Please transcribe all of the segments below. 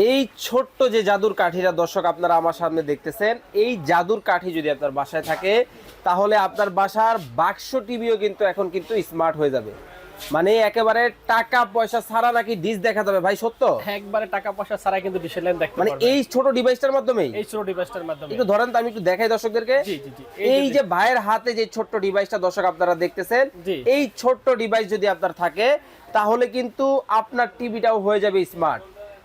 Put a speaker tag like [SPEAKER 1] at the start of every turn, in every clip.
[SPEAKER 1] এই ছোট্ট যে জাদুর কাঠিটা দর্শক আপনারা আমার সামনে দেখতেছেন এই জাদুর কাঠি যদি আপনার বাসায় থাকে তাহলে আপনার বাসার বাক্স টিভিও কিন্তু এখন কিন্তু স্মার্ট হয়ে যাবে। মানে একেবারে টাকা পয়সা ছাড়া নাকি ডিস দেখা যাবে ভাই সত্য?
[SPEAKER 2] একবারে টাকা পয়সা ছাড়া কিন্তু ডিশের লাইন দেখতে
[SPEAKER 1] মানে এই ছোট ডিভাইসটার মাধ্যমেই?
[SPEAKER 2] এই ছোট ডিভাইসটার মাধ্যমে
[SPEAKER 1] একটু ধরেন তো আমি একটু দেখাই দর্শকদেরকে।
[SPEAKER 2] জি জি জি
[SPEAKER 1] এই যে ভাইয়ের হাতে যে ছোট্ট ডিভাইসটা দর্শক আপনারা দেখতেছেন এই ছোট্ট ডিভাইস যদি আপনার থাকে তাহলে কিন্তু আপনার টিভিটাও হয়ে যাবে স্মার্ট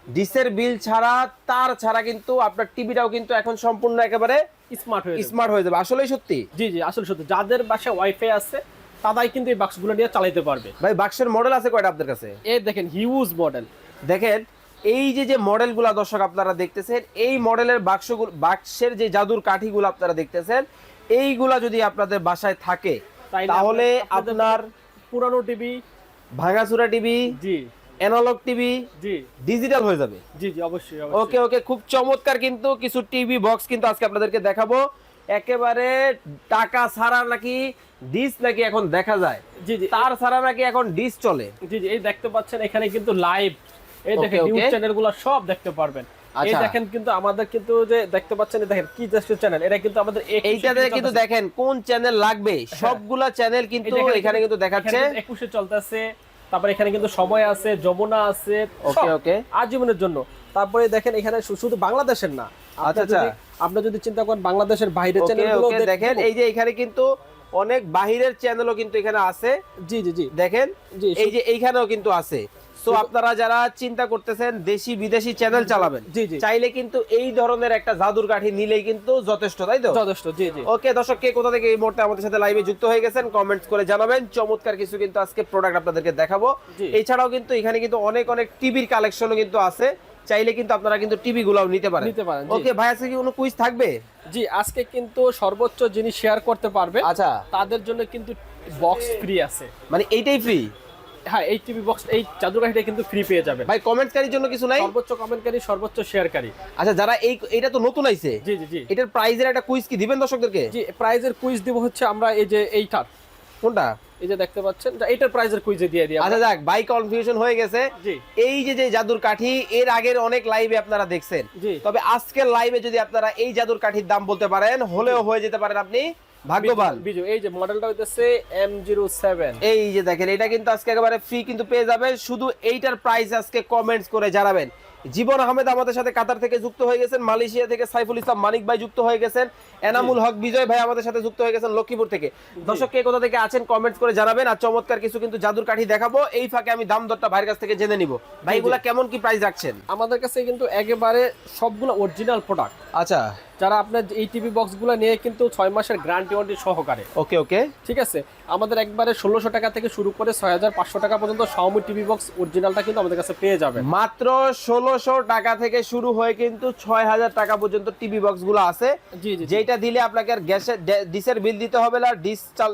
[SPEAKER 1] ডিসের বিল ছাড়া তার ছাড়া কিন্তু আপনার টিভিটাও কিন্তু এখন সম্পূর্ণ একেবারে
[SPEAKER 2] স্মার্ট হয়ে।
[SPEAKER 1] স্মার্ট হয়ে যাবে। আসলেই সত্যি?
[SPEAKER 2] জি জি আসলে সত্যি। যাদের বাসায় ওয়াইফাই আছে তারাই কিন্তু এই বাক্সগুলো নিয়ে চালাতে পারবে।
[SPEAKER 1] ভাই বাক্সের মডেল আছে কয়টা আপনার কাছে?
[SPEAKER 2] এই দেখেন হিউজ মডেল
[SPEAKER 1] দেখেন এই যে যে মডেলগুলো দর্শক আপনারা দেখতেছেন এই মডেলের বাক্সগুলো বাক্সের যে জাদুর কাঠিগুলো আপনারা দেখতেছেন এইগুলা যদি আপনাদের বাসায় থাকে তাহলে আপনার
[SPEAKER 2] পুরানো টিভি
[SPEAKER 1] ভাঙাচুরা টিভি
[SPEAKER 2] জি।
[SPEAKER 1] অ্যানালগ টিভি
[SPEAKER 2] জি।
[SPEAKER 1] ডিজিটাল হয়ে যাবে।
[SPEAKER 2] জি জি অবশ্যই
[SPEAKER 1] ওকে ওকে খুব চমৎকার কিন্তু কিছু টিভি বক্স কিন্তু আজকে আপনাদেরকে দেখাবো। একেবারে টাকা ছাড়া নাকি ডিস নাকি এখন দেখা যায়।
[SPEAKER 2] জি জি।
[SPEAKER 1] তার ছাড়া নাকি এখন ডিস চলে।
[SPEAKER 2] জি জি এই দেখতে পাচ্ছেন এখানে কিন্তু লাইভ এই দেখেন. নিউজ চ্যানেলগুলো সব দেখতে পারবেন। এই
[SPEAKER 1] আচ্ছা।
[SPEAKER 2] দেখেন কিন্তু আমাদের কিন্তু যে দেখতে পাচ্ছেন দেখেন কি জাস্ট চ্যানেল এটা কিন্তু আমাদের
[SPEAKER 1] এইটাতে কিন্তু দেখেন কোন চ্যানেল লাগবে। সবগুলা চ্যানেল কিন্তু এখানে কিন্তু দেখাচ্ছে।
[SPEAKER 2] একুশে চলতেছে। তারপরে এখানে কিন্তু সময় আছে যমুনা আছে ওকে
[SPEAKER 1] ওকে
[SPEAKER 2] আজীবনের জন্য। তারপরে দেখেন এখানে শুধু বাংলাদেশের না
[SPEAKER 1] আচ্ছা,
[SPEAKER 2] আচ্ছা। আপনি যদি চিন্তা করেন বাংলাদেশের বাইরের চ্যানেলগুলো
[SPEAKER 1] দেখেন এই যে এখানে কিন্তু অনেক বাহিরের চ্যানেলও কিন্তু এখানে আছে।
[SPEAKER 2] জি জি জি।
[SPEAKER 1] দেখেন এই যে এইখানেও কিন্তু আছে। সো আপনারা যারা চিন্তা করতেছেন দেশি বিদেশি চ্যানেল চালাবেন। চাইলে কিন্তু এই ধরনের একটা জাদুর কাঠি নিলেই কিন্তু যথেষ্ট তাই তো?
[SPEAKER 2] যথেষ্ট জি জি।
[SPEAKER 1] ওকে দর্শক কে কোথা থেকে এই মুহূর্তে আমাদের সাথে লাইভে যুক্ত হয়ে গেছেন কমেন্টস করে জানাবেন। চমৎকার কিছু কিন্তু আজকে প্রোডাক্ট আপনাদেরকে দেখাবো। এছাড়াও কিন্তু এখানে কিন্তু অনেক অনেক টিভির কালেকশনও কিন্তু আছে। চাইলে কিন্তু আপনারা কিন্তু টিভি গুলাও নিতে পারেন।
[SPEAKER 2] নিতে পারেন,
[SPEAKER 1] ওকে ভাই আজকে কি কোনো কুইজ থাকবে?
[SPEAKER 2] জি আজকে কিন্তু সর্বোচ্চ যিনি শেয়ার করতে পারবে
[SPEAKER 1] আচ্ছা।
[SPEAKER 2] তাদের জন্য কিন্তু বক্স ফ্রি আছে।
[SPEAKER 1] মানে এইটাই ফ্রি
[SPEAKER 2] হ্যাঁ এই টিভি বক্স এই কিন্তু ফ্রি পেয়ে যাবেন।
[SPEAKER 1] ভাই কমেন্টকারীর জন্য কিছু নাই?
[SPEAKER 2] সর্বোচ্চ কমেন্টকারী সর্বোচ্চ শেয়ারকারী
[SPEAKER 1] আচ্ছা যারা এই এটা তো নতুন আইছে?
[SPEAKER 2] জি জি জি।
[SPEAKER 1] এটার প্রাইজের একটা কুইজ কি দিবেন দর্শকদেরকে?
[SPEAKER 2] জি প্রাইজের কুইজ দিব হচ্ছে আমরা এই যে এইটার।
[SPEAKER 1] কোনটা?
[SPEAKER 2] এই যে দেখতে পাচ্ছেন যা এইটার প্রাইজের কুইজে দিয়ে দিই
[SPEAKER 1] আচ্ছা যাক বাই কনফিউশন হয়ে গেছে। এই যে যে জাদুর কাঠি এর আগের অনেক লাইভে আপনারা দেখছেন। তবে আজকের লাইভে যদি আপনারা এই জাদুর কাঠির দাম বলতে পারেন হলেও হয়ে যেতে পারেন আপনি ভাগ্যবান।
[SPEAKER 2] বিজু এই যে মডেলটা হইতেছে এম জিরো সেভেন
[SPEAKER 1] এই যে দেখেন এটা কিন্তু আজকে একেবারে ফ্রি কিন্তু পেয়ে যাবেন। শুধু এইটার প্রাইস আজকে কমেন্টস করে জানাবেন। জীবন আহমেদ আমাদের সাথে কাতার থেকে যুক্ত হয়ে গেছেন মালয়েশিয়া থেকে সাইফুল ইসলাম মানিক ভাই যুক্ত হয়ে গেছেন এনামুল হক বিজয় ভাই আমাদের সাথে যুক্ত হয়ে গেছেন লক্ষ্মীপুর থেকে। দর্শক কে কোথা থেকে আছেন কমেন্টস করে জানাবেন আর চমৎকার কিছু কিন্তু জাদুর কাঠি দেখাবো। এই ফাঁকে আমি দাম দরটা ভাইয়ের কাছ থেকে জেনে নিব। ভাই এগুলা কেমন কি প্রাইস রাখছেন?
[SPEAKER 2] আমাদের কাছে কিন্তু একেবারে সবগুলো অরিজিনাল প্রোডাক্ট
[SPEAKER 1] আচ্ছা।
[SPEAKER 2] যারা আপনার এই টিভি বক্সগুলো নিয়ে কিন্তু ছয় মাসের গ্যারান্টি ওয়ারেন্টি সহকারে।
[SPEAKER 1] ওকে ওকে।
[SPEAKER 2] ঠিক আছে? আমাদের একবারে ষোলোশো টাকা থেকে শুরু করে ছয় হাজার পাঁচশো টাকা পর্যন্ত সাউমি টিভি বক্স অরিজিনালটা কিন্তু আমাদের কাছে পেয়ে যাবে
[SPEAKER 1] মাত্র ষোলোশো টাকা থেকে শুরু হয়ে কিন্তু ছয় হাজার টাকা পর্যন্ত টিভি বক্সগুলো আছে।
[SPEAKER 2] জি জি।
[SPEAKER 1] যেটা দিলে আপনাকে আর গ্যাসের ডিসের বিল দিতে হবে না ডিস চাল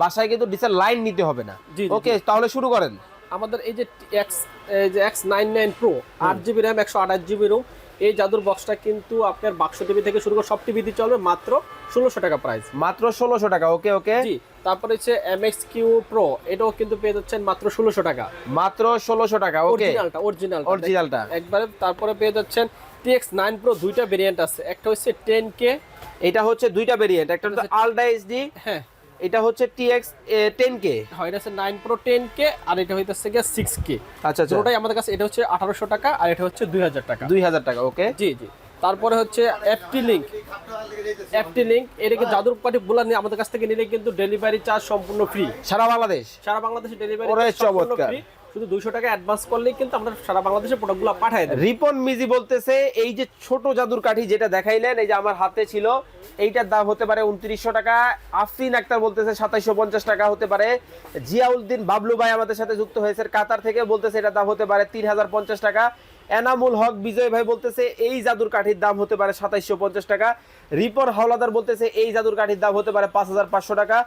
[SPEAKER 1] বাসায় কিন্তু ডিসের লাইন নিতে হবে না।
[SPEAKER 2] জি, জি,
[SPEAKER 1] ওকে তাহলে শুরু করেন।
[SPEAKER 2] আমাদের এই যে এক্স এই যে এক্স নাইন নাইন প্রো আট জিবি র্যাম একশো আঠাশ জিবি রুম এই জাদুর বক্সটা কিন্তু আপনার বাক্স টিভি থেকে শুরু করে সব টিভিতে চলবে মাত্র ষোলোশো টাকা প্রাইস
[SPEAKER 1] মাত্র ষোলোশো টাকা ওকে ওকে
[SPEAKER 2] জি তারপরে হচ্ছে এম এক্স কিউ প্রো এটাও কিন্তু পেয়ে যাচ্ছেন মাত্র ষোলোশো টাকা।
[SPEAKER 1] মাত্র ষোলোশো টাকা ওকে
[SPEAKER 2] অরিজিনালটা অরিজিনাল
[SPEAKER 1] অরিজিনালটা
[SPEAKER 2] একবারে তারপরে পেয়ে যাচ্ছেন টিএক্স নাইন প্রো দুইটা ভেরিয়েন্ট আছে। একটা হচ্ছে টেন কে
[SPEAKER 1] এটা হচ্ছে দুইটা ভেরিয়েন্ট একটা হচ্ছে আলট্রা এইচডি
[SPEAKER 2] হ্যাঁ।
[SPEAKER 1] এটা হচ্ছে টিএক্স টেন কে
[SPEAKER 2] হয় এটা হচ্ছে নাইন প্রো টেন কে আর এটা হইতেছে গিয়ে সিক্স কে
[SPEAKER 1] আচ্ছা আচ্ছা।
[SPEAKER 2] ওটাই আমাদের কাছে এটা হচ্ছে আঠারোশো টাকা আর এটা হচ্ছে দুই হাজার টাকা।
[SPEAKER 1] দুই হাজার টাকা ওকে?
[SPEAKER 2] জি জি। তারপরে হচ্ছে এফটি লিঙ্ক এফটি লিঙ্ক এটাকে জাদুর পাটি বোলা নিয়ে আমাদের কাছ থেকে নিলে কিন্তু ডেলিভারি চার্জ সম্পূর্ণ ফ্রি
[SPEAKER 1] সারা বাংলাদেশ?
[SPEAKER 2] সারা বাংলাদেশে ডেলিভারি
[SPEAKER 1] সম্পূর্ণ চমৎকার।
[SPEAKER 2] শুধু দুইশো টাকা অ্যাডভান্স করলেই কিন্তু আমরা সারা বাংলাদেশে প্রোডাক্টগুলো পাঠাই
[SPEAKER 1] রিপন মিজি বলতেছে, এই যে ছোট জাদুর কাঠি যেটা দেখাইলেন, এই যে আমার হাতে ছিল, এইটার দাম হতে পারে উনত্রিশশো টাকা। আফরিন আক্তার বলতেছে সাতাইশশো পঞ্চাশ টাকা হতে পারে। জিয়াউদ্দিন বাবলু ভাই আমাদের সাথে যুক্ত হয়েছে, কাতার থেকে বলতেছে এটার দাম হতে পারে তিন হাজার পঞ্চাশ টাকা। এনামুল হক বিজয় ভাই বলতেছে এই জাদুর কাঠির দাম হতে পারে সাতাইশশো পঞ্চাশ টাকা। রিপন হাওলাদার বলতেছে এই জাদুর কাঠির দাম হতে পারে পাঁচ হাজার পাঁচশো টাকা।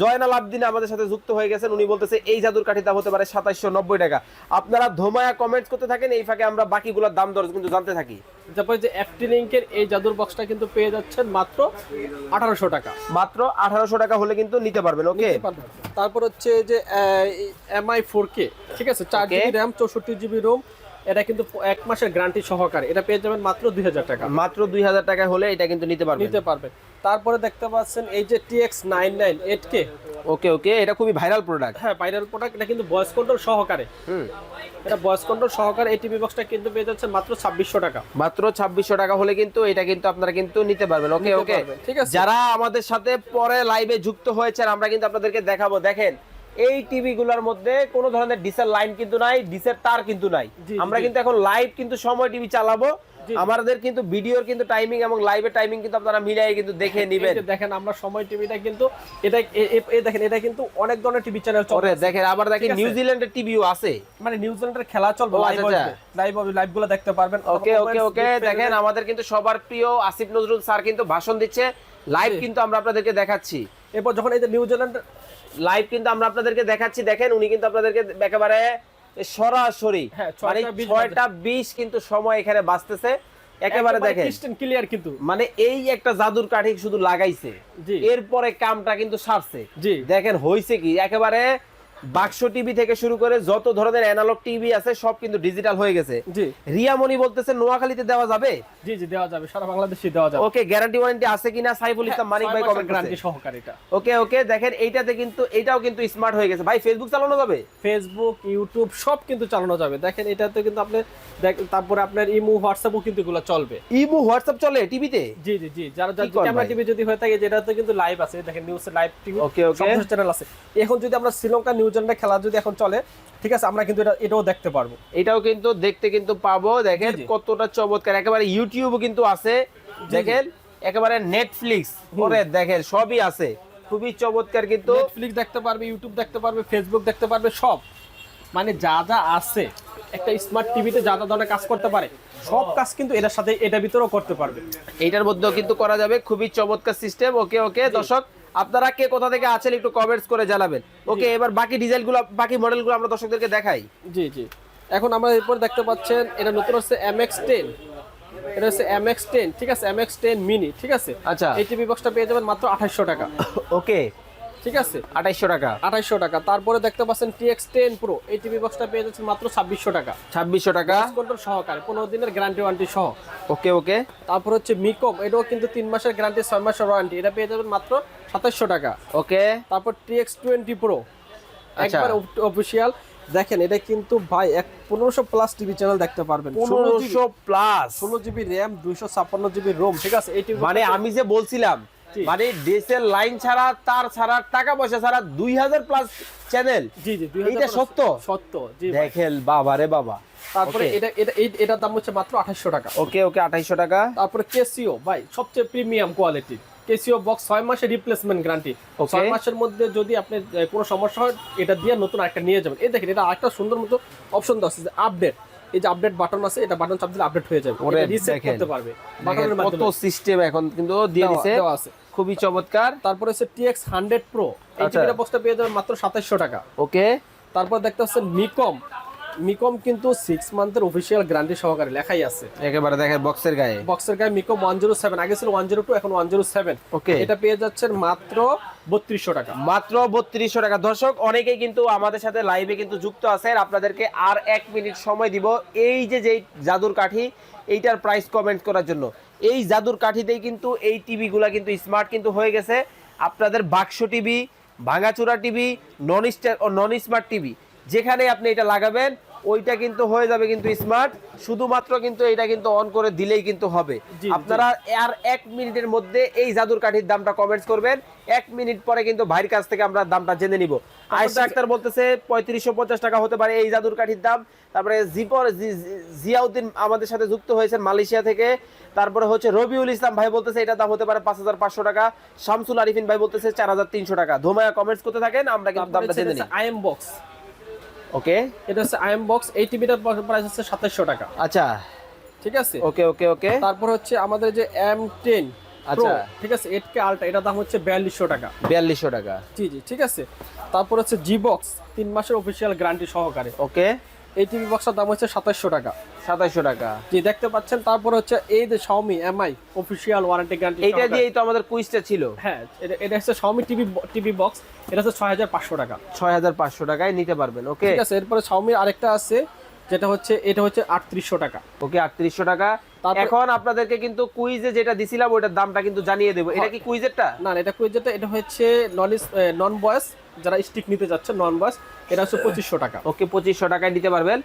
[SPEAKER 1] জয়নাল আবদিন আমাদের সাথে যুক্ত হয়ে গেছেন উনি বলতেছে এই জাদুর কাঠির দাম হতে পারে সাতাইশশো নব্বই টাকা। আপনারা ধোমায়া কমেন্টস করতে থাকেন এই ফাঁকে আমরা বাকিগুলোর দাম দর কিন্তু জানতে থাকি।
[SPEAKER 2] তারপরে যে লিঙ্কের এই জাদুর বক্সটা কিন্তু পেয়ে যাচ্ছেন মাত্র আঠারোশো টাকা।
[SPEAKER 1] মাত্র আঠারোশো টাকা হলে কিন্তু নিতে পারবেন ওকে?
[SPEAKER 2] তারপর হচ্ছে যে এমআই ফোর কে ঠিক আছে? চার জিবি র্যাম চৌষট্টি জিবি রোম এটা কিন্তু এক মাসের গ্যারান্টি সহকারে। এটা পেয়ে যাবেন মাত্র দুই হাজার টাকা।
[SPEAKER 1] মাত্র দুই হাজার টাকা হলে এটা কিন্তু নিতে পারবেন।
[SPEAKER 2] নিতে পারবেন। তারপরে দেখতে পাচ্ছেন এই যে TX nine nine eight K
[SPEAKER 1] okay okay এটা খুবই ভাইরাল প্রোডাক্ট
[SPEAKER 2] হ্যাঁ ভাইরাল প্রোডাক্ট এটা কিন্তু ভয়েস কন্ট্রোল সহকারে।
[SPEAKER 1] হুম।
[SPEAKER 2] এটা ভয়েস কন্ট্রোল সহকারে এই টিভি বক্সটা কিন্তু পেয়ে যাচ্ছে মাত্র ছাব্বিশশো টাকা।
[SPEAKER 1] মাত্র ছাব্বিশশো টাকা হলে কিন্তু এটা কিন্তু আপনারা কিন্তু নিতে পারবেন। ওকে ওকে।
[SPEAKER 2] ঠিক আছে।
[SPEAKER 1] যারা আমাদের সাথে পরে লাইভে যুক্ত হয়েছেন আমরা কিন্তু আপনাদেরকে দেখাবো। দেখেন এই টিভি গুলোর মধ্যে কোনো ধরনের ডিসের লাইন কিন্তু নাই ডিসের তার কিন্তু নাই। আমরা কিন্তু এখন লাইভ কিন্তু সময় টিভি চালাবো। আমাদের কিন্তু ভিডিওর কিন্তু টাইমিং এবং লাইভের টাইমিং কিন্তু আপনারা মিলাই কিন্তু দেখে নেবেন।
[SPEAKER 2] দেখেন আমরা সময় টিভিটা কিন্তু এটা এ- এ- এ দেখেন এটা কিন্তু অনেক ধরনের টিভি চ্যানেল চলে
[SPEAKER 1] দেখেন আবার দেখেন
[SPEAKER 2] আছে।
[SPEAKER 1] নিউজিল্যান্ডের টিভিও আছে।
[SPEAKER 2] মানে নিউজিল্যান্ডের খেলা চলবে লাইভ
[SPEAKER 1] আচ্ছা।
[SPEAKER 2] লাইভ লাইভগুলো দেখতে পারবেন।
[SPEAKER 1] ওকে ওকে ওকে দেখেন আমাদের কিন্তু সবার প্রিয় আসিফ নজরুল স্যার কিন্তু ভাষণ দিচ্ছে। লাইভ কিন্তু আমরা আপনাদেরকে দেখাচ্ছি।
[SPEAKER 2] এরপর যখন এই যে নিউজিল্যান্ড
[SPEAKER 1] লাইভ কিন্তু আমরা আপনাদেরকে দেখাচ্ছি। দেখেন উনি কিন্তু আপনাদেরকে একেবারে সরাসরি
[SPEAKER 2] হ্যাঁ,
[SPEAKER 1] মানে
[SPEAKER 2] ছয়টা বিশ
[SPEAKER 1] কিন্তু সময় এখানে বাঁচতেছে। একেবারে দেখেন।
[SPEAKER 2] ক্রিস্টাল ক্লিয়ার কিন্তু।
[SPEAKER 1] মানে এই একটা জাদুর কাঠি শুধু লাগাইছে। এরপরে কামটা কিন্তু সারছে। দেখেন হইছে কি? একেবারে বাক্স টিভি থেকে শুরু করে যত ধরনের অ্যানালগ টিভি আছে সব কিন্তু ডিজিটাল হয়ে গেছে।
[SPEAKER 2] জি।
[SPEAKER 1] রিয়ামণি বলতেছে নোয়াখালীতে দেওয়া যাবে?
[SPEAKER 2] জি জি দেওয়া যাবে সারা বাংলাদেশে দেওয়া যাবে।
[SPEAKER 1] ওকে গ্যারান্টি ওয়ারেন্টি আছে কিনা? সাইফুল ইসলাম মানিক ভাই কমেন্ট
[SPEAKER 2] গ্যারান্টি সহকারে এটা।
[SPEAKER 1] ওকে ওকে দেখেন এইটাতে কিন্তু এটাও কিন্তু স্মার্ট হয়ে গেছে। ভাই ফেসবুক চালানো যাবে?
[SPEAKER 2] ফেসবুক ইউটিউব সব কিন্তু চালানো যাবে। দেখেন এটাতে কিন্তু আপনি তারপরে আপনার ইমো হোয়াটসঅ্যাপও কিন্তু এগুলো চলবে।
[SPEAKER 1] ইমু হোয়াটসঅ্যাপ চলে টিভিতে?
[SPEAKER 2] জি জি জি যারা
[SPEAKER 1] কর
[SPEAKER 2] ক্যামেরা টিভি যদি হয়ে থাকে যেটাতে কিন্তু লাইভ আছে। দেখেন news live TV
[SPEAKER 1] Okay, okay.
[SPEAKER 2] Channel আছে। এখন যদি আমরা শ্রীলঙ্কা নিউজিল্যান্ডের খেলা যদি এখন চলে ঠিক আছে আমরা কিন্তু এটা এটাও দেখতে পারব।
[SPEAKER 1] এটাও কিন্তু দেখতে কিন্তু পাবো। দেখেন। কতটা চমৎকার। একেবারে ইউটিউবও কিন্তু আছে। দেখেন একেবারে নেটফ্লিক্স ওরে দেখেন সবই আছে। খুবই চমৎকার কিন্তু।
[SPEAKER 2] নেটফ্লিক্স দেখতে পারবে ইউটিউব দেখতে পারবে ফেসবুক দেখতে পারবে সব। মানে যা যা আছে একটা স্মার্ট টিভিতে যা যা ধরনের কাজ করতে পারে সব কাজ কিন্তু এটার সাথে এটার ভিতরেও করতে পারবে।
[SPEAKER 1] এইটার মধ্যেও কিন্তু করা যাবে। খুবই চমৎকার সিস্টেম ওকে ওকে দর্শক আপনারা কে কোথা থেকে আছেন একটু কমেন্টস করে জানাবেন। ওকে এবার বাকি ডিজাইনগুলো বাকি মডেলগুলো আমরা দর্শকদেরকে দেখাই।
[SPEAKER 2] জি জি। এখন আমরা এরপর দেখতে পাচ্ছেন এটা নতুন হচ্ছে এম এক্স টেন এটা হচ্ছে এম এক্স টেন ঠিক আছে? এম এক্স টেন মিনি ঠিক আছে?
[SPEAKER 1] আচ্ছা।
[SPEAKER 2] এই টিভি বক্সটা পেয়ে যাবেন মাত্র আঠাশশো টাকা।
[SPEAKER 1] ওকে
[SPEAKER 2] ঠিক আছে?
[SPEAKER 1] আঠাইশশো টাকা।
[SPEAKER 2] আঠাশশো টাকা। তারপরে দেখতে পাচ্ছেন টিএক্স টেন প্রো। এই টিভি বক্সটা পেয়ে যাচ্ছেন মাত্র ছাব্বিশশো টাকা।
[SPEAKER 1] ছাব্বিশশো টাকা।
[SPEAKER 2] কন্ট্রোল সহকারে। পনেরো দিনের গ্যারান্টি ওয়ারেন্টি সহ।
[SPEAKER 1] ওকে ওকে।
[SPEAKER 2] তারপর হচ্ছে মিকম এটাও কিন্তু তিন মাসের গ্যারান্টি ছয় মাসের ওয়ারেন্টি এটা পেয়ে যাবেন মাত্র সাতাশশো টাকা।
[SPEAKER 1] ওকে।
[SPEAKER 2] তারপর টিএক্স টোয়েন্টি প্রো।
[SPEAKER 1] আচ্ছা।
[SPEAKER 2] একবার অফিসিয়াল দেখেন এটা কিন্তু ভাই এক পনেরোশো প্লাস টিভি চ্যানেল দেখতে পারবেন।
[SPEAKER 1] পনেরোশো প্লাস
[SPEAKER 2] ষোলো জিবি র্যাম দুইশো ছাপ্পান্ন জিবি রোম ঠিক আছে? এই টিভি
[SPEAKER 1] মানে আমি যে বলছিলাম। মানে দেশের লাইন ছাড়া তার ছাড়া টাকা পয়সা ছাড়া দুই হাজার প্লাস চ্যানেল
[SPEAKER 2] জি জি দুই
[SPEAKER 1] সত্য?
[SPEAKER 2] সত্য
[SPEAKER 1] দেখেন বাবা রে বাবা।
[SPEAKER 2] তারপরে এটা এটা এটার দাম হচ্ছে মাত্র আঠাশশো টাকা।
[SPEAKER 1] ওকে ওকে টাকা।
[SPEAKER 2] তারপরে কেসিও ভাই সবচেয়ে প্রিমিয়াম কোয়ালিটি কেসিও বক্স ছয় মাসের রিপ্লেসমেন্ট গ্যারান্টি ছয় মাসের মধ্যে যদি আপনি কোনো সমস্যা হয় এটা দিয়ে নতুন একটা নিয়ে যাবেন। এই দেখেন এটা আরেকটা সুন্দর মতো অপশন দেওয়া আছে আপডেট এই যে আপডেট বাটন আছে এটা বাটন চাপ দিলে আপডেট হয়ে যাবে।
[SPEAKER 1] ওরে
[SPEAKER 2] রিসেট করতে পারবে। বাটনের
[SPEAKER 1] কত সিস্টেম এখন কিন্তু দিয়ে
[SPEAKER 2] দেওয়া আছে।
[SPEAKER 1] খুবই চমৎকার।
[SPEAKER 2] তারপরে হচ্ছে টিএক্স হান্ড্রেড প্রো এই
[SPEAKER 1] আচ্ছা।
[SPEAKER 2] টিভিটা বক্সটা পেয়ে যাবেন মাত্র সাতাশশো টাকা।
[SPEAKER 1] ওকে।
[SPEAKER 2] তারপর দেখতে হচ্ছে মিকম মিকম কিন্তু সিক্স মান্থের অফিসিয়াল গ্যারান্টি সহকারে লেখাই আছে।
[SPEAKER 1] একেবারে দেখেন বক্সের গায়ে।
[SPEAKER 2] বক্সের গায়ে মিকম ওয়ান জিরো সেভেন আগে ছিল ওয়ান জিরো টু এখন ওয়ান জিরো সেভেন
[SPEAKER 1] ওকে।
[SPEAKER 2] এটা পেয়ে যাচ্ছেন মাত্র বত্রিশশো টাকা।
[SPEAKER 1] মাত্র বত্রিশশো টাকা। দর্শক, অনেকেই কিন্তু আমাদের সাথে লাইভে কিন্তু যুক্ত আছেন। আপনাদেরকে আর এক মিনিট সময় দিব। এই যে যেই জাদুর কাঠি, এইটার প্রাইস কমেন্ট করার জন্য। এই জাদুর কাঠিতেই কিন্তু এই টিভিগুলা কিন্তু স্মার্ট কিন্তু হয়ে গেছে। আপনাদের বাক্স টিভি ভাঙাচুরা টিভি নন স্টার ও নন স্মার্ট টিভি যেখানে আপনি এটা লাগাবেন ওইটা কিন্তু হয়ে যাবে কিন্তু স্মার্ট শুধুমাত্র কিন্তু এটা কিন্তু অন করে দিলেই কিন্তু হবে। আপনারা আর এক মিনিটের মধ্যে এই জাদুর কাঠির দামটা কমেন্টস করবেন। এক মিনিট পরে কিন্তু ভাইয়ের কাছ থেকে আমরা দামটা জেনে নিব। আয়েশা আক্তার বলতেছে পঁয়ত্রিশশো পঞ্চাশ টাকা হতে পারে এই জাদুর কাঠির দাম। তারপরে জিপর জিয়াউদ্দিন আমাদের সাথে যুক্ত হয়েছেন মালয়েশিয়া থেকে। তারপরে হচ্ছে রবিউল ইসলাম ভাই বলতেছে এটা দাম হতে পারে পাঁচ হাজার পাঁচশো টাকা। শামসুল আরিফিন ভাই বলতেছে চার হাজার তিনশো টাকা। ধোমায়া কমেন্টস করতে থাকেন আমরা কিন্তু দামটা জেনে নিই।
[SPEAKER 2] IM box.
[SPEAKER 1] ওকে।
[SPEAKER 2] এটা হচ্ছে আইএম বক্স এই টিভিটার প্রাইস হচ্ছে সাতাশশো টাকা।
[SPEAKER 1] আচ্ছা।
[SPEAKER 2] ঠিক আছে?
[SPEAKER 1] ওকে ওকে ওকে।
[SPEAKER 2] তারপর হচ্ছে আমাদের যে এম টেন
[SPEAKER 1] আচ্ছা।
[SPEAKER 2] ঠিক আছে? এইট কে আলট্রা এটা দাম হচ্ছে বিয়াল্লিশশো টাকা।
[SPEAKER 1] বিয়াল্লিশশো টাকা।
[SPEAKER 2] জি জি ঠিক আছে? তারপর হচ্ছে জি বক্স তিন মাসের অফিসিয়াল গ্যারান্টি সহকারে।
[SPEAKER 1] ওকে।
[SPEAKER 2] এই টিভি বক্সের দাম হচ্ছে সাতাশশো টাকা।
[SPEAKER 1] সাতাশশো টাকা।
[SPEAKER 2] জি দেখতে পাচ্ছেন তারপর হচ্ছে এই যে Xiaomi MI official warranty guarantee
[SPEAKER 1] এটা দিয়েই তো আমাদের কুইজটা ছিল।
[SPEAKER 2] হ্যাঁ এটা হচ্ছে শাওমি টিভি টিভি বক্স এটা হচ্ছে ছয় হাজার পাঁচশো টাকা।
[SPEAKER 1] ছয় হাজার পাঁচশো টাকায় নিতে পারবেন ওকে?
[SPEAKER 2] ঠিক আছে এরপরে শাওমির আরেকটা আছে যেটা হচ্ছে এটা হচ্ছে আটত্রিশশো টাকা।
[SPEAKER 1] ওকে আটত্রিশশো টাকা। এখন আপনাদেরকে কিন্তু কুইজে যেটা দিছিলাম ওটার দামটা কিন্তু জানিয়ে দেবো। এটা কি কুইজেরটা
[SPEAKER 2] না এটা কুইজ যেটা এটা হচ্ছে নন নন বয়স যারা স্টিক নিতে যাচ্ছে নন বয়স এটা হচ্ছে পঁচিশশো টাকা।
[SPEAKER 1] ওকে পঁচিশশো টাকায় নিতে পারবেন।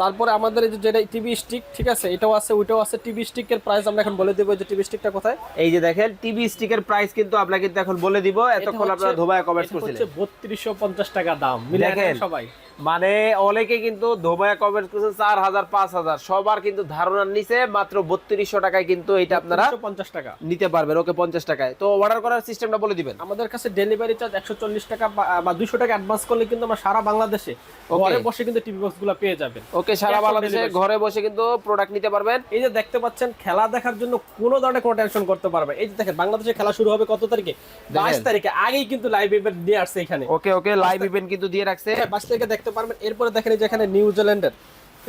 [SPEAKER 2] তারপরে আমাদের এই যে যেটা টিভি স্টিক ঠিক আছে এটাও আছে ওইটাও আছে। টিভি স্টিকের প্রাইস আমরা এখন বলে দেবো যে টিভি স্টিকটা কোথায়?
[SPEAKER 1] এই যে দেখেন টিভি স্টিকের প্রাইস কিন্তু আপনাকে কিন্তু এখন বলে দিব। এতক্ষণ আপনারা ধোবায় কমেন্টস করছিলেন
[SPEAKER 2] হচ্ছে বত্রিশশো পঞ্চাশ টাকা দাম মিলে সবাই।
[SPEAKER 1] মানে অনেকে কিন্তু ধোবায় কমেন্টস করছেন চার হাজার পাঁচ হাজার। সবার কিন্তু ধারণার নিচে মাত্র বত্রিশশো টাকায় কিন্তু এটা আপনারা
[SPEAKER 2] পঞ্চাশ টাকা।
[SPEAKER 1] নিতে পারবেন। ওকে পঞ্চাশ টাকায়। তো অর্ডার করার সিস্টেমটা বলে দিবেন।
[SPEAKER 2] আমাদের কাছে ডেলিভারি চার্জ একশো চল্লিশ টাকা বা- দুশো টাকা অ্যাডভান্স করলে কিন্তু আমরা সারা বাংলাদেশে ঘরে বসে কিন্তু টিভি বক্সগুলো পেয়ে যাবেন।
[SPEAKER 1] ওকে সারা বাংলাদেশে ঘরে বসে কিন্তু প্রোডাক্ট নিতে পারবেন।
[SPEAKER 2] এই যে দেখতে পাচ্ছেন খেলা দেখার জন্য কোনো ধরনের কোনো টেনশন করতে পারবে এই যে দেখেন বাংলাদেশে খেলা শুরু হবে কত তারিখে? বাইশ তারিখে। আগেই কিন্তু লাইভ ইভেন্ট নিয়ে আসছে এখানে।
[SPEAKER 1] ওকে ওকে লাইভ ইভেন্ট কিন্তু দিয়ে রাখছে।
[SPEAKER 2] বাইশ তারিখে দেখতে পারবেন। এরপরে দেখেন এই যে এখানে নিউজিল্যান্ডের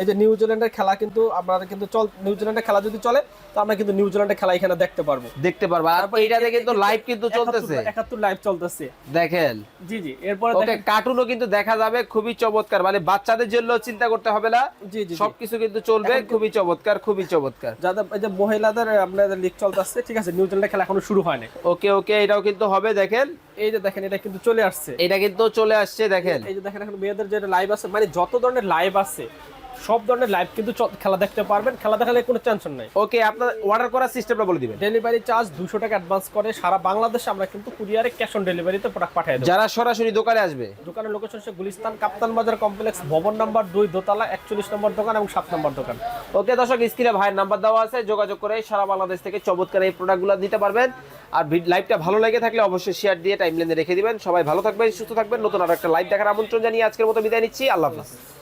[SPEAKER 2] এই যে নিউজিল্যান্ডের খেলা কিন্তু আপনারা কিন্তু চল নিউজিল্যান্ডের খেলা যদি চলে তো আমরা কিন্তু নিউজিল্যান্ডের খেলা এখানে দেখতে পারব।
[SPEAKER 1] দেখতে পারব। আর এইটাতে কিন্তু লাইভ কিন্তু চলতেছে।
[SPEAKER 2] একাত্তর লাইভ চলতেছে।
[SPEAKER 1] দেখেন।
[SPEAKER 2] জি জি এরপরে
[SPEAKER 1] ওকে কার্টুনও কিন্তু দেখা যাবে খুবই চমৎকার। মানে বাচ্চাদের জন্য চিন্তা করতে হবে না।
[SPEAKER 2] জি জি জি।
[SPEAKER 1] সবকিছু কিন্তু চলবে খুবই চমৎকার খুবই চমৎকার।
[SPEAKER 2] যাদের এই যে মহিলাদের আপনাদের লিগ চলতেছে ঠিক আছে নিউজিল্যান্ডের খেলা এখনও শুরু হয়নি
[SPEAKER 1] ওকে ওকে এটাও কিন্তু হবে দেখেন।
[SPEAKER 2] এই যে দেখেন এটা কিন্তু চলে আসছে।
[SPEAKER 1] এটা কিন্তু চলে আসছে দেখেন।
[SPEAKER 2] এই যে দেখেন এখন মেয়েদের যে লাইভ আছে মানে যত ধরনের লাইভ আছে সব ধরনের লাইভ কিন্তু খেলা দেখতে পারবেন। খেলা দেখালে কোনো টেনশন নাই।
[SPEAKER 1] ওকে আপনার অর্ডার করার সিস্টেমটা বলে দিবেন।
[SPEAKER 2] ডেলিভারি চার্জ দুশো টাকা অ্যাডভান্স করে। সারা বাংলাদেশে আমরা কিন্তু কুরিয়ারে ক্যাশ অন ডেলিভারিতে প্রোডাক্ট পাঠিয়ে দেবো।
[SPEAKER 1] যারা সরাসরি দোকানে আসবে।
[SPEAKER 2] দোকানের লোকেশন হচ্ছে গুলিস্তান কাপ্তান বাজার কমপ্লেক্স ভবন নাম্বার দুই দোতলা একচল্লিশ নম্বর দোকান এবং সাত নম্বর দোকান।
[SPEAKER 1] ওকে দর্শক স্ক্রিনে ভাইয়ের নাম্বার দেওয়া আছে। যোগাযোগ করে সারা বাংলাদেশ থেকে চমৎকার এই প্রোডাক্টগুলো দিতে পারবেন। আর লাইভটা ভালো লেগে থাকলে অবশ্যই শেয়ার দিয়ে টাইম রেখে দিবেন। সবাই ভালো থাকবেন সুস্থ থাকবেন। নতুন আর একটা লাইভ দেখার আমন্ত্রণ জানিয়ে আজকের মতো বিদায় নিচ্ছি। আল্লাহ হাফিজ।